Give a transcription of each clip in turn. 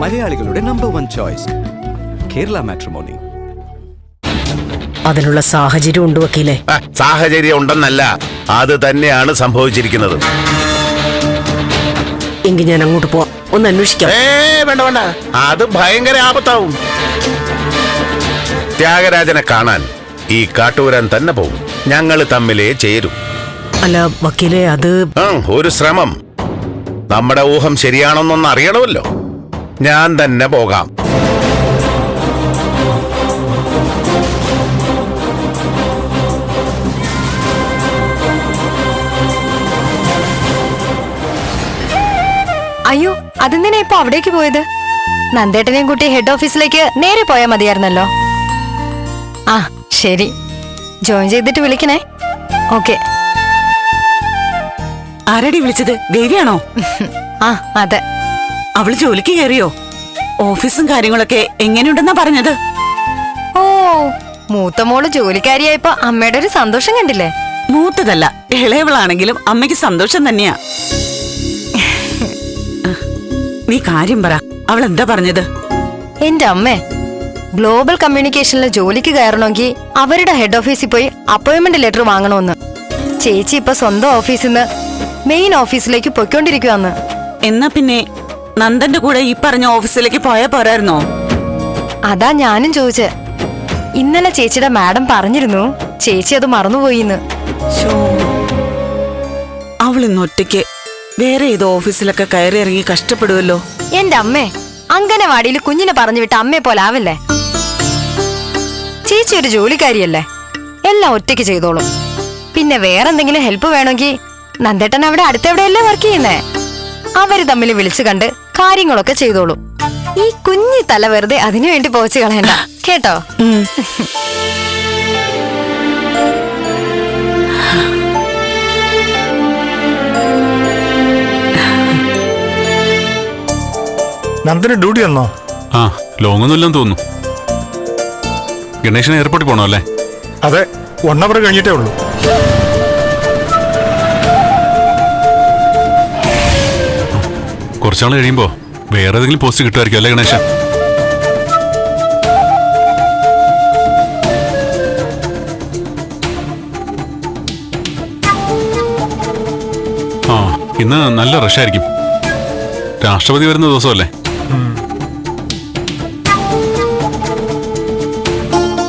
മലയാളികളുടെ number one choice Kerala Matrimony അതിനുള്ള സാഹചര്യം ഉണ്ട് വക്കീലെ. സാഹചര്യം ഉണ്ടെന്നല്ല അത് തന്നെയാണ് സംഭവിച്ചിരിക്കുന്നത്. എങ്കിൽ ഞാൻ അങ്ങോട്ട് പോവാം. ഒന്ന് അന്വേഷിക്കാം. ഏ വേണ്ട വേണ്ട. അത് ഭയങ്കര ആപത്താവും. ത്യാഗരാജനെ കാണാൻ ഈ കാട്ടൂരാൻ തന്നെ പോകും ഞങ്ങൾ തമ്മിലേ ചേരും. അല്ല വക്കീലെ അത് ഒരു ശ്രമം. നമ്മുടെ ഊഹം ശരിയാണെന്നൊന്ന് അറിയണമല്ലോ. ഞാൻ തന്നെ പോകാം. അയ്യോ അതെന്തിനാ ഇപ്പൊ അവിടേക്ക് പോയത്? നന്ദേട്ടനെയും കൂട്ടി ഹെഡ് ഓഫീസിലേക്ക് നേരെ പോയാൽ മതിയായിരുന്നല്ലോ. ആ ശരി. ജോയിൻ ചെയ്തിട്ട് വിളിക്കണേ. ഓക്കെ ആരടി വിളിച്ചത്? ദേവിയാണോ? ആ അതെ. അവൾ ജോലിക്ക് കയറിയോ? ഓഫീസും കാര്യങ്ങളൊക്കെ എങ്ങനെയുണ്ടെന്നാ പറഞ്ഞത്? ഓ മൂത്ത മോൾ ജോലിക്കാരിയായപ്പോ അമ്മയുടെ ഒരു സന്തോഷം കണ്ടില്ലേ? മൂത്തതല്ല ഇളയവളാണെങ്കിലും അമ്മയ്ക്ക് സന്തോഷം തന്നെയാ. നീ കാര്യം പറ അവൾ എന്താ പറഞ്ഞത്? എന്റെ അമ്മേ ഗ്ലോബൽ കമ്മ്യൂണിക്കേഷനിൽ ജോലിക്ക് കയറണമെങ്കിൽ അവരുടെ ഹെഡ് ഓഫീസിൽ പോയി അപ്പോയിന്റ്മെന്റ് ലെറ്റർ വാങ്ങണമെന്ന്. ചേച്ചി ഇപ്പൊ സ്വന്തം ഓഫീസിൽ നിന്ന് മെയിൻ ഓഫീസിലേക്ക് പൊയ്ക്കൊണ്ടിരിക്കുവാന്ന്. എന്നാ പിന്നെ നന്ദന്റെ കൂടെ ഈ പറഞ്ഞ ഓഫീസിലേക്ക് പോയാ പോരായിരുന്നോ? അതാ ഞാനും ചോദിച്ചേ. ഇന്നലെ ചേച്ചിയുടെ മാഡം പറഞ്ഞിരുന്നു. ചേച്ചി അത് മറന്നുപോയിന്ന്. അവൾ ഇന്ന് ഒറ്റയ്ക്ക് വേറെ ഏതോ ഓഫീസിലൊക്കെ കയറി ഇറങ്ങി കഷ്ടപ്പെടുമല്ലോ എന്റെ അമ്മേ അങ്കനവാടിയിൽ കുഞ്ഞിനെ പറഞ്ഞു വിട്ട അമ്മയെ പോലെ ആവല്ലേ? ചേച്ചി ഒരു ജോലിക്കാരിയല്ലേ? എല്ലാം ഒറ്റയ്ക്ക് ചെയ്തോളും. പിന്നെ വേറെന്തെങ്കിലും ഹെൽപ്പ് വേണമെങ്കിൽ നന്ദേട്ടൻ അവിടെ അടുത്തെവിടെയല്ലേ വർക്ക് ചെയ്യുന്നേ? അവർ തമ്മിൽ വിളിച്ചു കണ്ട് കാര്യങ്ങളൊക്കെ ചെയ്തോളൂ. ഈ കുഞ്ഞി തല വെറുതെ അതിനു വേണ്ടി പോച്ചു കളയണ്ട. കേട്ടോ. നന്ദന് ഡ്യൂട്ടി വന്നോ? ആ ലോങ് ഒന്നുമില്ലെന്ന് തോന്നുന്നു. ഗണേശന് എയർപോർട്ടിൽ പോണോ അല്ലേ? അതെ വൺ അവർ കഴിഞ്ഞിട്ടേ ഉള്ളൂ. കുറച്ചാൾ കഴിയുമ്പോ വേറെ ഏതെങ്കിലും പോസ്റ്റ് കിട്ടുമായിരിക്കും അല്ലേ ഗണേശ ആ ഇന്ന് നല്ല റഷായിരിക്കും രാഷ്ട്രപതി വരുന്ന ദിവസമല്ലേ?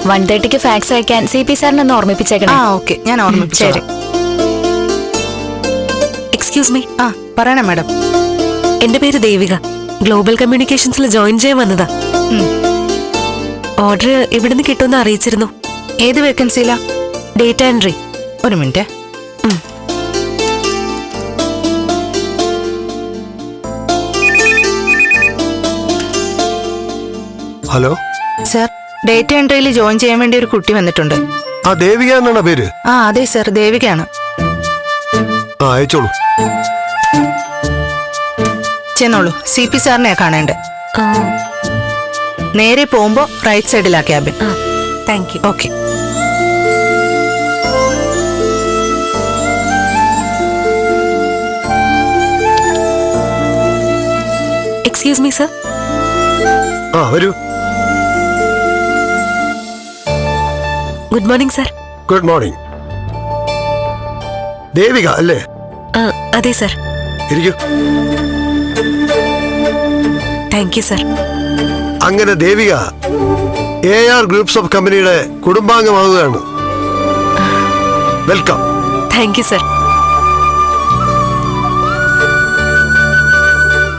വൺ തേർട്ടിക്ക് ഫാക്സ് അയക്കാൻ സി പി സാറിനെ ഒന്ന് ഓർമ്മിപ്പിച്ചേക്കണം. ആ ഓക്കെ. ഞാൻ ഓർമ്മിപ്പിച്ചു എക്സ്ക്യൂസ് മീ ആ പറയണം മാഡം. എന്റെ പേര് ദേവിക. ഗ്ലോബൽ കമ്മ്യൂണിക്കേഷൻസിൽ ജോയിൻ ചെയ്യാൻ വന്നതാ. ഓർഡർ ഇവിടുന്ന് കിട്ടുമെന്ന് അറിയിച്ചിരുന്നു. ഏത് വേക്കൻസിയിലാ ഡേറ്റ എൻട്രി ഒരു മിനിറ്റ്. ഹലോ? സർ ഡേറ്റ എൻട്രിയിൽ ജോയിൻ ചെയ്യാൻ വേണ്ടി ഒരു കുട്ടി വന്നിട്ടുണ്ട്. ആ ദേവിക എന്നാണ് പേര്? ആ അതെ സർ ദേവികയാണ്. ആ അയച്ചോളൂ. ചെന്നോളൂ സി പി സാറിനെയാ കാണേണ്ടത്. നേരെ പോകുമ്പോ right സൈഡിലാ cabin thank you okay excuse me sir ആ വരൂ. Good morning sir good morning Devika അല്ലേ? അതെ സർ ഇരിക്കൂ. Thank you sir. അങ്ങനെ Devika A R groups of കമ്പനിയുടെ കുടുംബാംഗമാവുകയാണ് വെൽക്കം താങ്ക് യു സർ.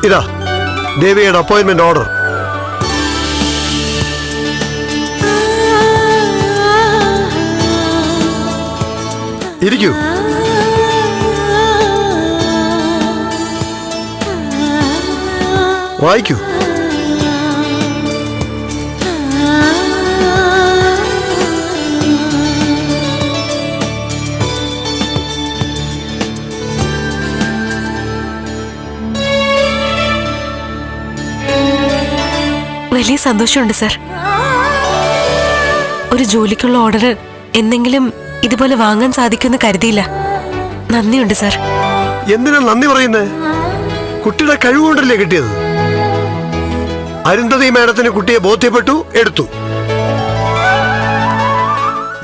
ഇതാ ദേവിയുടെ അപ്പോയിന്റ്മെന്റ് ഓർഡർ ഇരിക്കൂ. വായിക്കൂ. വലിയ സന്തോഷമുണ്ട് സർ. ഒരു ജോലിക്കുള്ള ഓർഡർ എന്തെങ്കിലും ഇതുപോലെ വാങ്ങാൻ സാധിക്കുമെന്ന് കരുതിയില്ല. നന്ദിയുണ്ട് സർ. എന്തിനാ നന്ദി പറയുന്നത് കുട്ടിയുടെ കഴിവുകൊണ്ടല്ലേ കിട്ടിയത്? അരുന്ധതി മാഡത്തിന് കുട്ടിയെ ബോധ്യപ്പെട്ടു എടുത്തു.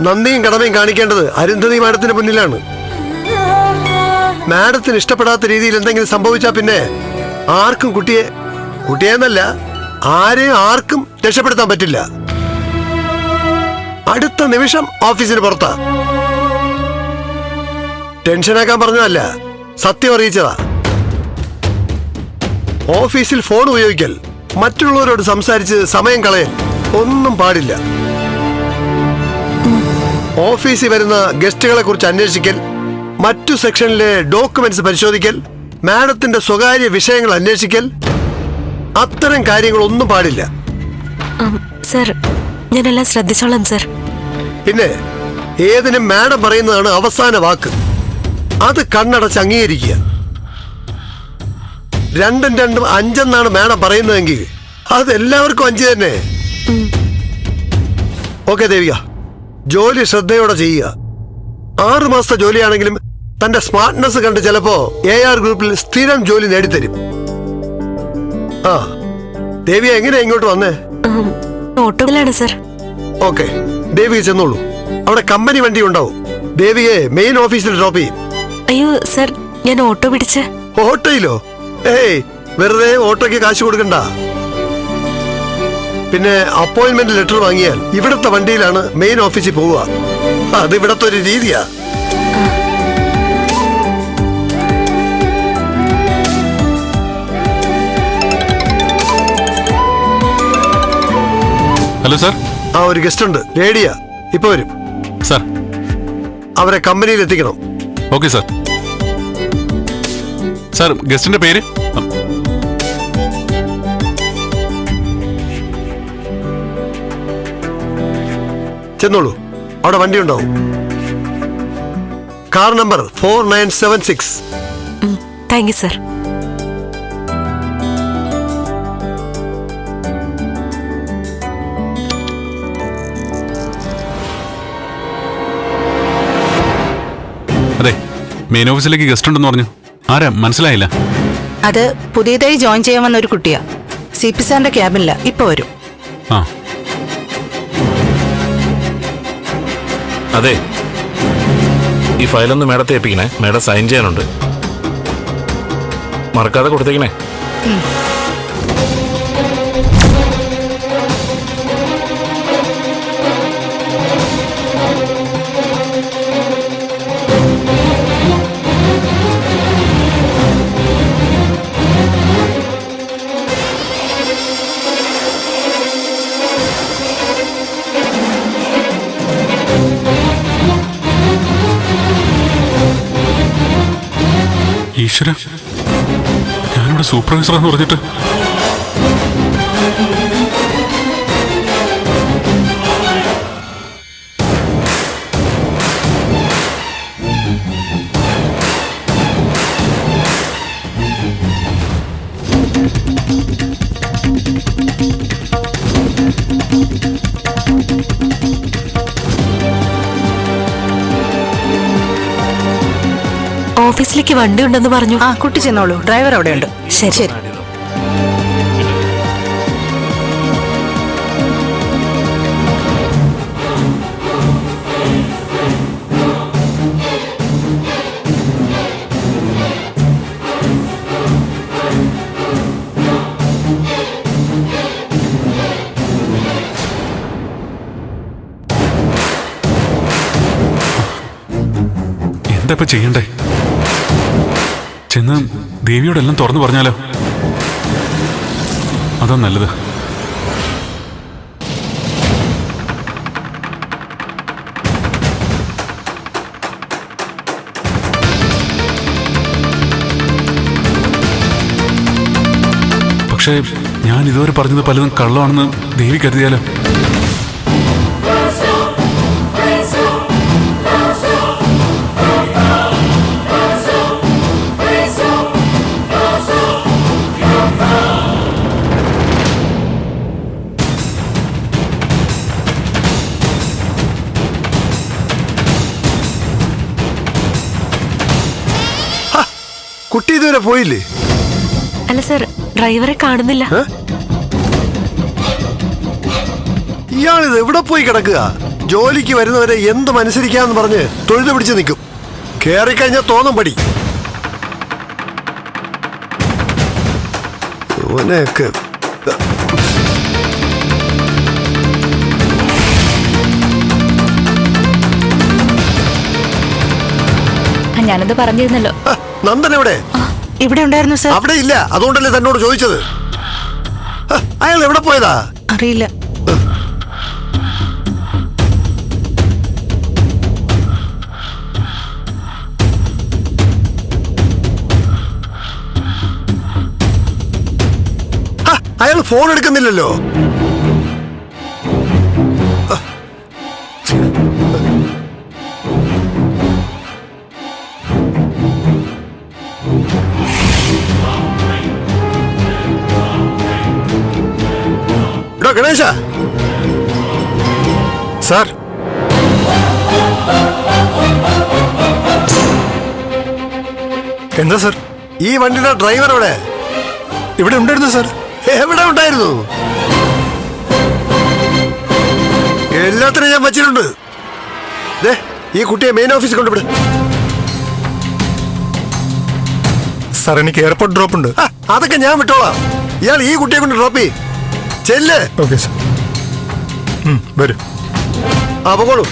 നന്ദിയും കടമയും കാണിക്കേണ്ടത് അരുന്ധതി മാഡത്തിന് മുന്നിലാണ് മാഡത്തിന് ഇഷ്ടപ്പെടാത്ത രീതിയിൽ എന്തെങ്കിലും സംഭവിച്ചാൽ പിന്നെ ആർക്കും കുട്ടിയെ കുട്ടിയെന്നല്ല ആരെയും ആർക്കും രക്ഷപ്പെടുത്താൻ പറ്റില്ല. അടുത്ത നിമിഷം ഓഫീസിന് പുറത്താ. ടെൻഷനാക്കാൻ പറഞ്ഞതല്ല സത്യം അറിയിച്ചതാ. ഓഫീസിൽ ഫോൺ ഉപയോഗിക്കൽ. മറ്റുള്ളവരോട് സംസാരിച്ച് സമയം കളയാൻ ഒന്നും പാടില്ല. ഓഫീസിൽ വരുന്ന ഗസ്റ്റുകളെ കുറിച്ച് അന്വേഷിക്കൽ മറ്റു സെക്ഷനിലെ ഡോക്യുമെന്റ്സ് പരിശോധിക്കൽ മാഡത്തിന്റെ സ്വകാര്യ വിഷയങ്ങൾ അന്വേഷിക്കൽ അത്തരം കാര്യങ്ങൾ ഒന്നും പാടില്ല സർ ഞാനെല്ലാം ശ്രദ്ധിച്ചോളാം സർ. പിന്നെ ഏതിനും മാഡം പറയുന്നതാണ് അവസാന വാക്ക്. അത് കണ്ണടച്ച് അംഗീകരിക്കുക. രണ്ടും രണ്ടും അഞ്ചെന്നാണ് മാഡം പറയുന്നതെങ്കിൽ അത് എല്ലാവർക്കും അഞ്ച് തന്നെ. ഓക്കെ ദേവിക. ജോലി ശ്രദ്ധയോടെ ചെയ്യുക. ആറു മാസത്തെ ജോലിയാണെങ്കിലും തന്റെ സ്മാർട്ട്നെസ് കണ്ട് ചിലപ്പോ എ ആർ ഗ്രൂപ്പിൽ സ്ഥിരം ജോലി നേടിത്തരും. ആ ദേവിയ എങ്ങനെയാ ഇങ്ങോട്ട് വന്നേ? ഓട്ടോയിലാണ് സർ. ഓക്കെ ദേവിക ചെന്നോളൂ. അവിടെ കമ്പനി വണ്ടി ഉണ്ടാവും. ദേവിയെ മെയിൻ ഓഫീസിൽ ഡ്രോപ്പ് ചെയ്യും. അയ്യോ സർ ഞാൻ ഓട്ടോ പിടിച്ച്. ഓട്ടോയിലോ? ഏയ് വെറുതെ ഓട്ടോയ്ക്ക് കാശ് കൊടുക്കണ്ട. പിന്നെ അപ്പോയിന്റ്മെന്റ് ലെറ്റർ വാങ്ങിയാൽ ഇവിടുത്തെ വണ്ടിയിലാണ് മെയിൻ ഓഫീസിൽ പോവുക. അത് ഇവിടത്തെ ഒരു രീതിയാ. ഹലോ സാർ ആ ഒരു ഗസ്റ്റ് ഉണ്ട്. ലേഡിയാ ഇപ്പൊ വരും. സാർ അവരെ കമ്പനിയിൽ എത്തിക്കണം. ഓക്കെ സാർ സാർ ഗസ്റ്റിന്റെ പേര്? ചെന്നോളൂ. അവിടെ വണ്ടി ഉണ്ടാവും. Car number four nine seven six. Thank you sir. അതെ മെയിൻ ഓഫീസിലേക്ക് ഗസ്റ്റ് ഉണ്ടെന്ന് പറഞ്ഞു. ആരാ? മനസ്സിലായില്ല. അത് പുതിയതായി ജോയിൻ ചെയ്യാൻ വന്ന ഒരു കുട്ടിയാ. സി പി സാറിന്റെ ക്യാബിനില്ല ഇപ്പൊ വരും. ആ. അതെ. ഈ ഫയലൊന്ന് മേഡത്തെ ഏൽപ്പിക്കണേ. മേഡം സൈൻ ചെയ്യാനുണ്ട്. മറക്കാതെ കൊടുത്തേക്കണേ. ഈശ്വര ഞാനിവിടെ സൂപ്പർവൈസറാന്ന് പറഞ്ഞിട്ട് ഓഫീസിലേക്ക് വണ്ടി ഉണ്ടെന്ന് പറഞ്ഞു. ആ കുട്ടി ചെന്നോളൂ. ഡ്രൈവർ അവിടെ ഉണ്ട് ശരി. ശരി. എന്താ ഇപ്പൊ ചെയ്യണ്ടേ? ചെന്ന് ദേവിയോടെല്ലാം തുറന്നു പറഞ്ഞാലോ? അതാ നല്ലത്. പക്ഷേ ഞാൻ ഇതുവരെ പറഞ്ഞത് പലതും കള്ളമാണെന്ന് ദേവി കരുതിയാലോ? ഇതുവരെ പോയില്ലേ? അല്ല സർ ഡ്രൈവറെ കാണുന്നില്ല. ഇയാളിത് എവിടെ പോയി കിടക്കുക? ജോലിക്ക് വരുന്നവരെ എന്ത് മനസ്സിരിക്കാന്ന് പറഞ്ഞ് തൊഴുതു പിടിച്ച് നിൽക്കും. കേറിക്കഴിഞ്ഞാൽ തോന്നും പടി. ഓനെയൊക്കെ ഞാനത് പറഞ്ഞിരുന്നല്ലോ. നന്ദൻ എവിടെ? ഇവിടെ ഉണ്ടായിരുന്നു സർ അവിടെ ഇല്ല. അതുകൊണ്ടല്ലേ തന്നോട് ചോദിച്ചത്? അയാൾ എവിടെ പോയതാ? അറിയില്ല. അയാൾ ഫോൺ എടുക്കുന്നില്ലല്ലോ. ഗണേശ സാർ. എന്താ സാർ? ഈ വണ്ടിയുടെ ഡ്രൈവർ എവിടെ? ഇവിടെ ഉണ്ടായിരുന്നു സാർ. എവിടെ ഉണ്ടായിരുന്നു? എല്ലാത്തിനും ഞാൻ വച്ചിട്ടുണ്ട്. ഈ കുട്ടിയെ മെയിൻ ഓഫീസിൽ കൊണ്ടുവിട് സാർ എനിക്ക് എയർപോർട്ട് ഡ്രോപ്പ് ഉണ്ട്. അതൊക്കെ ഞാൻ വിട്ടോളാം. ഇയാൾ ഈ കുട്ടിയെ കൊണ്ട് ഡ്രോപ്പ് ചെയ്യ്. ചെല്ല്. ഓക്കെ സാർ വരും. ആ പോകോളൂ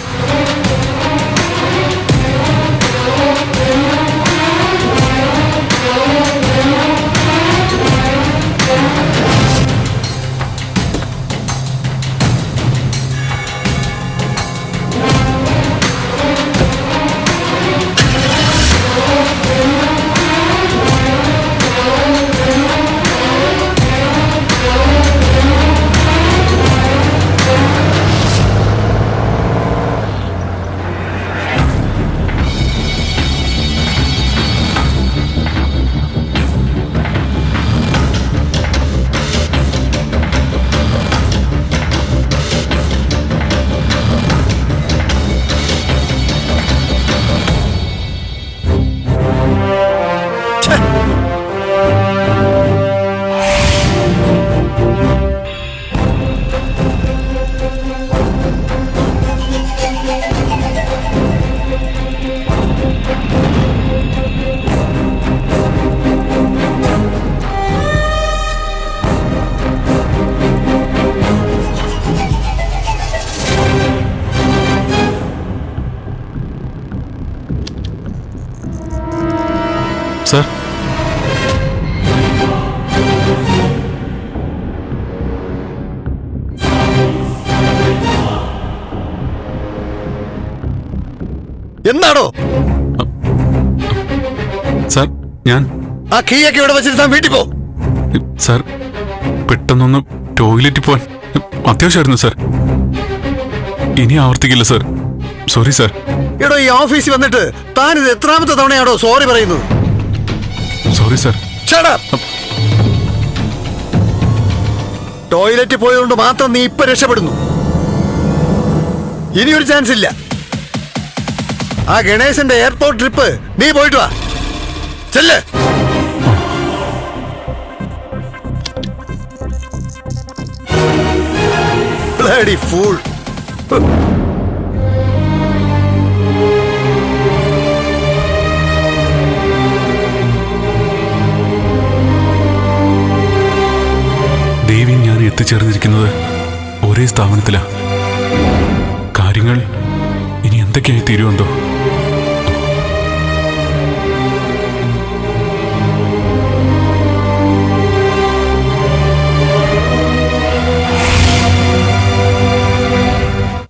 എന്താണോ സാർ ഞാൻ ആ കീയൊക്കെ ഇവിടെ വെച്ചിട്ട് താൻ വീട്ടിൽ പോ. സാർ പെട്ടെന്നൊന്ന് ടോയ്ലറ്റിൽ പോവാൻ അത്യാവശ്യമായിരുന്നു സാർ. ഇനി ആവർത്തിക്കില്ല സാർ. Sorry sir. എടോ ഈ ഓഫീസിൽ വന്നിട്ട് താൻ ഇത് എത്രാമത്തെ തവണയാണോ സോറി പറയുന്നത്? Sorry sir. ടോയ്ലറ്റിൽ പോയതുകൊണ്ട് മാത്രം നീ ഇപ്പൊ രക്ഷപ്പെടുന്നു. ഇനി ഒരു ചാൻസ് ഇല്ല. ആ ഗണേശന്റെ എയർപോർട്ട് ട്രിപ്പ് നീ പോയിട്ട് വാ. ചെല്ല്. ഫൂൾ ദേവി ഞാൻ എത്തിച്ചേർന്നിരിക്കുന്നത് ഒരേ സ്ഥാപനത്തിലാ. കാര്യങ്ങൾ ഇനി എന്തൊക്കെയായി തീരുമെന്തോ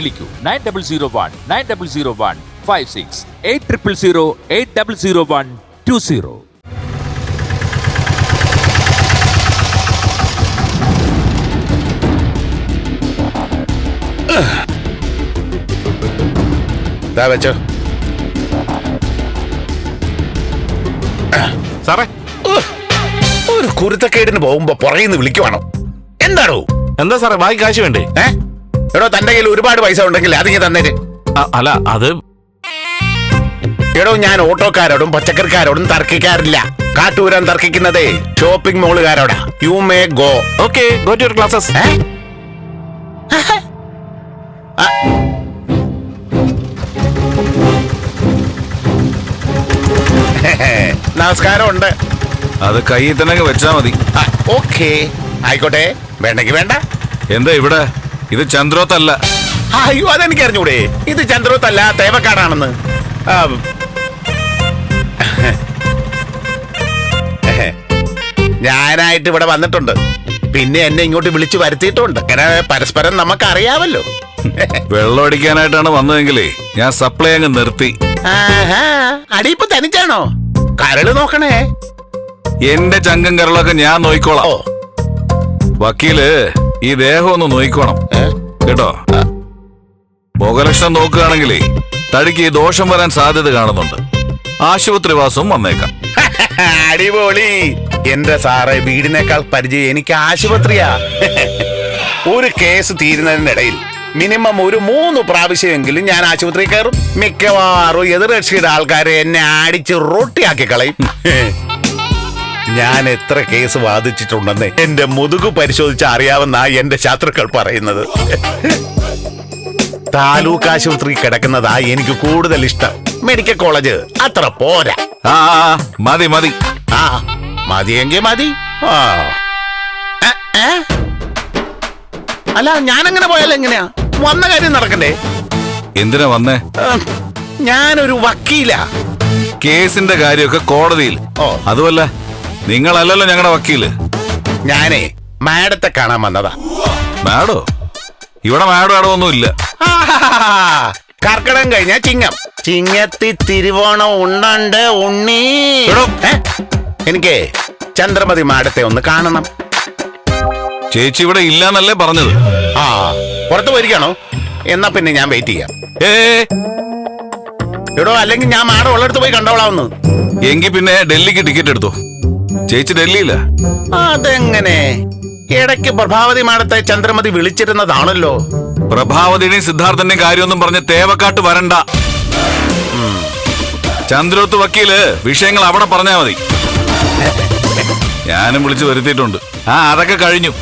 വിളിക്കൂ. Nine double zero one nine double zero one five six eight triple zero eight double zero one two zero വെച്ചോ. സാറേ ഒരു കുരുത്തക്കേടിന് പോകുമ്പോ പുറകിന്ന് വിളിക്കുവാണോ? എന്താണോ എന്താ സാറേ ബാക്കി കാശ് വേണ്ടേ? ഏ? എടോ തന്റെ കയ്യിൽ ഒരുപാട് പൈസ ഉണ്ടെങ്കിൽ അതിങ്ങ് തന്നേര്. അ- അല്ല അത് എടോ ഞാൻ ഓട്ടോക്കാരോടും പച്ചക്കറിക്കാരോടും തർക്കിക്കാറില്ല. കാട്ടൂരാൻ തർക്കിക്കുന്നതേ shopping മോളുകാരോടാ you may go okay go to your classes ഏ? ആ. നമസ്കാരം ഉണ്ട് അത് കയ്യിൽ തന്നെ വെച്ചാ മതി. ഓക്കെ ആയിക്കോട്ടെ. വേണ്ടെങ്കി വേണ്ട. എന്താ ഇവിടെ? ഇത് ചന്ദ്രോത്തല്ല. അയ്യോ അതെനിക്ക് അറിഞ്ഞൂടെ ഇത് ചന്ദ്രോത്തല്ല തേവക്കാടാണെന്ന്. ഞാനായിട്ട് ഇവിടെ വന്നിട്ടുണ്ട്. പിന്നെ എന്നെ ഇങ്ങോട്ട് വിളിച്ചു വരുത്തിയിട്ടുണ്ട്. അങ്ങനെ പരസ്പരം നമുക്ക് അറിയാമല്ലോ വെള്ളം അടിക്കാനായിട്ടാണ് വന്നതെങ്കിലേ ഞാൻ സപ്ലൈ അങ്ങ് നിർത്തി. അടിയിപ്പ് തനിച്ചാണോ? കരൾ നോക്കണേ. എന്റെ ചങ്കം കരളൊക്കെ ഞാൻ നോയിക്കോളാം. വക്കീൽ ഈ ദേഹം ഒന്ന് നോക്കണം കേട്ടോ? മുഖലക്ഷണം നോക്കുകയാണെങ്കിലേ തടിക്ക് ദോഷം വരാൻ സാധ്യത കാണുന്നുണ്ട്. ആശുപത്രിവാസവും വന്നേക്കാം. അടിപൊളി. എന്റെ സാറെ വീടിനേക്കാൾ പരിചയം എനിക്ക് ആശുപത്രിയാ. ഒരു കേസ് തീരുന്നതിനിടയിൽ മിനിമം ഒരു മൂന്ന് പ്രാവശ്യമെങ്കിലും ഞാൻ ആശുപത്രി കയറും. മിക്കവാറും എതിർകക്ഷിയുടെ ആൾക്കാരെ എന്നെ അടിച്ച് റൊട്ടിയാക്കി കളയും. ഞാൻ എത്ര കേസ് വാദിച്ചിട്ടുണ്ടെന്ന്. എന്റെ മുതുകു പരിശോധിച്ച് അറിയാവുന്ന എന്റെ ശത്രുക്കൾ പറയുന്നത്. താലൂക്ക് ആശുപത്രി കിടക്കുന്നതാ എനിക്ക് കൂടുതൽ ഇഷ്ടം. Medical college. അത്ര പോരാ. ആ മതി മതി. ആ മതിയെങ്കിൽ മതി. ആ? അല്ല ഞാനങ്ങനെ പോയാൽ എങ്ങനെയാ? വന്ന കാര്യം നടക്കണ്ടേ? എന്തിനാ വന്നേ? ഞാനൊരു വക്കീലാ. കേസിന്റെ കാര്യമൊക്കെ കോടതിയിൽ. ഓ. അതുമല്ല നിങ്ങളല്ലല്ലോ ഞങ്ങളുടെ വക്കീൽ. ഞാനേ മാഡത്തെ കാണാൻ വന്നതാ. മാഡോ? ഇവിടെ മാഡോ ആടോ ഒന്നുമില്ല. കർക്കിടം കഴിഞ്ഞ ചിങ്ങം. ചിങ്ങത്തി തിരുവോണം ഉണ്ണണ്ട് ഉണ്ണി. എനിക്ക് ചന്ദ്രമതി മാഡത്തെ ഒന്ന് കാണണം. ചേച്ചി ഇവിടെ ഇല്ലാന്നല്ലേ പറഞ്ഞത്? ആ പുറത്തു പോയിരിക്കണോ? എന്നാ പിന്നെ ഞാൻ വെയിറ്റ് ചെയ്യാം. ഏ എടോ അല്ലെങ്കിൽ ഞാൻ മാഡം ഉള്ളിടത്ത് പോയി കണ്ടോളാവുന്നു. എങ്കി പിന്നെ ഡൽഹിക്ക് ടിക്കറ്റ് എടുത്തോ? ചേച്ചി ഡൽഹിയില? അതെങ്ങനെ? ഇടയ്ക്ക് പ്രഭാവതി മാഡത്തെ ചന്ദ്രമതി വിളിച്ചിരുന്നതാണല്ലോ. പ്രഭാവതിയുടെയും സിദ്ധാർത്ഥന്റെയും കാര്യമൊന്നും പറഞ്ഞ് തേവക്കാട്ട് വരണ്ട. ചന്ദ്രോത്ത് വക്കീൽ വിഷയങ്ങൾ അവിടെ പറഞ്ഞാ മതി. ഞാനും വിളിച്ചു വരുത്തിയിട്ടുണ്ട്. ആ അതൊക്കെ കഴിഞ്ഞു.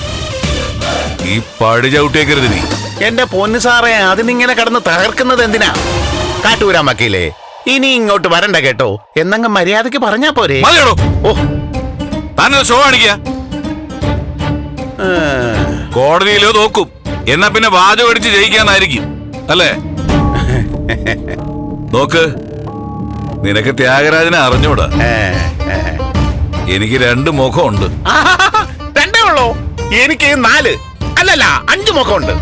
ഈ പടി ചവിട്ടിയേക്കരുത് നീ. എന്റെ പൊന്നു സാറേ അതിനിങ്ങനെ കടന്ന് തകർക്കുന്നത് എന്തിനാ? കാട്ടൂരാൻ വക്കീലേ ഇനി ഇങ്ങോട്ട് വരണ്ട കേട്ടോ. എന്നങ്ങ് മര്യാദയ്ക്ക് പറഞ്ഞാ പോരെ. ഓ. താനത് ഷോ കാണിക്കുക കോടതിയിലോ നോക്കും. എന്നാ പിന്നെ വാചകം അടിച്ച് ജയിക്കാന്നായിരിക്കും. അല്ലേ? നോക്ക് നിനക്ക് ത്യാഗരാജനെ അറിഞ്ഞൂടാ. എനിക്ക് രണ്ട് മുഖമുണ്ട്. രണ്ടേ ഉള്ളോ. എനിക്ക് നാല്. അല്ലല്ല അഞ്ചു മുഖമുണ്ട്.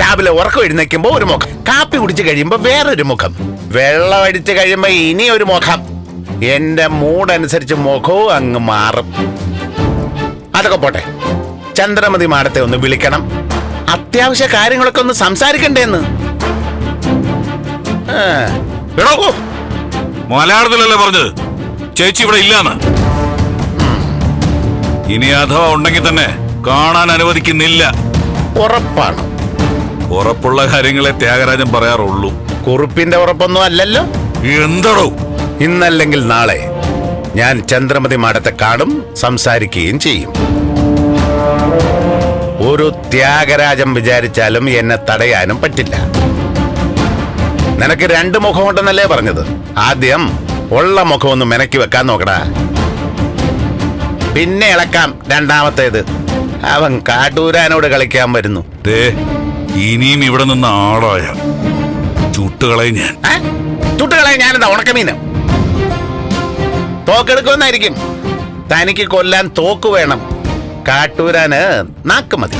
രാവിലെ ഉറക്കം എഴുന്നേക്കുമ്പോ ഒരു മുഖം. കാപ്പി കുടിച്ചു കഴിയുമ്പോ വേറൊരു മുഖം. വെള്ളം അടിച്ചു കഴിയുമ്പോ ഇനി ഒരു മുഖം. എന്റെ മൂഡ് അനുസരിച്ച് മുഖവും അങ്ങ് മാറും. അതൊക്കെ പോട്ടെ. ചന്ദ്രമതി മാഡത്തെ ഒന്ന് വിളിക്കണം. അത്യാവശ്യ കാര്യങ്ങളൊക്കെ ഒന്ന് സംസാരിക്കണ്ടേന്ന്. മലയാളത്തിലല്ലേ പറഞ്ഞത്? ചേച്ചി ഇവിടെ ഇല്ലാന്ന്. ഇനി അഥവാ ഉണ്ടെങ്കിൽ തന്നെ കാണാൻ അനുവദിക്കുന്നില്ല. ഉറപ്പാണ്. ഉറപ്പുള്ള കാര്യങ്ങളെ ത്യാഗരാജൻ പറയാറുള്ളൂ. കുറുപ്പിന്റെ ഉറപ്പൊന്നും അല്ലല്ലോ. എന്തടോ? ഇന്നല്ലെങ്കിൽ നാളെ ഞാൻ ചന്ദ്രമതി മാഡത്തെ കാണും സംസാരിക്കുകയും ചെയ്യും. ഒരു ത്യാഗരാജം വിചാരിച്ചാലും എന്നെ തടയാനും പറ്റില്ല. നിനക്ക് രണ്ട് മുഖമുണ്ടെന്നല്ലേ പറഞ്ഞത്? ആദ്യം ഉള്ള മുഖം ഒന്ന് മെനക്കി വെക്കാൻ നോക്കടാ. പിന്നെ ഇളക്കാം രണ്ടാമത്തേത്. അവൻ കാട്ടൂരാനോട് കളിക്കാൻ വരുന്നു. ഇനിയും ഇവിടെ നിന്ന് ആളായ ചുട്ടുകളെ ഞാൻ? ചുട്ടുകളെ ഞാനെന്താ ഉണക്കമീന്? തോക്കെടുക്കുമെന്നായിരിക്കും. തനിക്ക് കൊല്ലാൻ തോക്ക് വേണം. കാട്ടൂരാന് നാക്ക് മതി.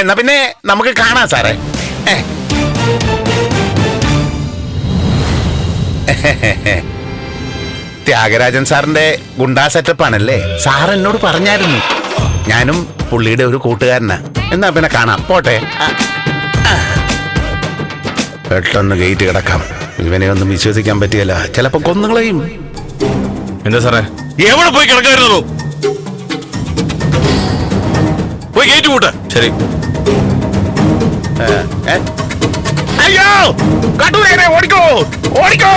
എന്നാ പിന്നെ നമുക്ക് കാണാം സാറേ. ത്യാഗരാജൻ സാറിന്റെ ഗുണ്ടാ സെറ്റപ്പ് ആണല്ലേ? സാർ എന്നോട് പറഞ്ഞായിരുന്നു. ഞാനും പുള്ളിയുടെ ഒരു കൂട്ടുകാരനാ. എന്നാ പിന്നെ കാണാം. പോട്ടെ. പെട്ടെന്ന് ഗേറ്റ് കിടക്കാം. ഇവനെ ഒന്നും വിശ്വസിക്കാൻ പറ്റിയല്ല. ചിലപ്പോ കൊന്നുകളെയും എന്താ സാറേ? എവിടെ പോയി കിടക്കായിരുന്നു? പോയി ഗേറ്റ് കൂട്ട് ശരി? അയ്യോ! കട്ടുതേനെ ഓടിക്കോ ഓടിക്കോ!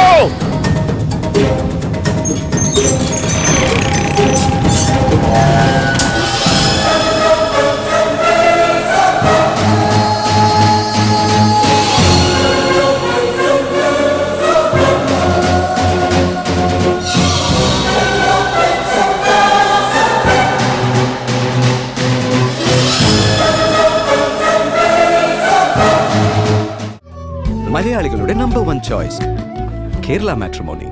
മലയാളികളുടെ number one choice Kerala Matrimony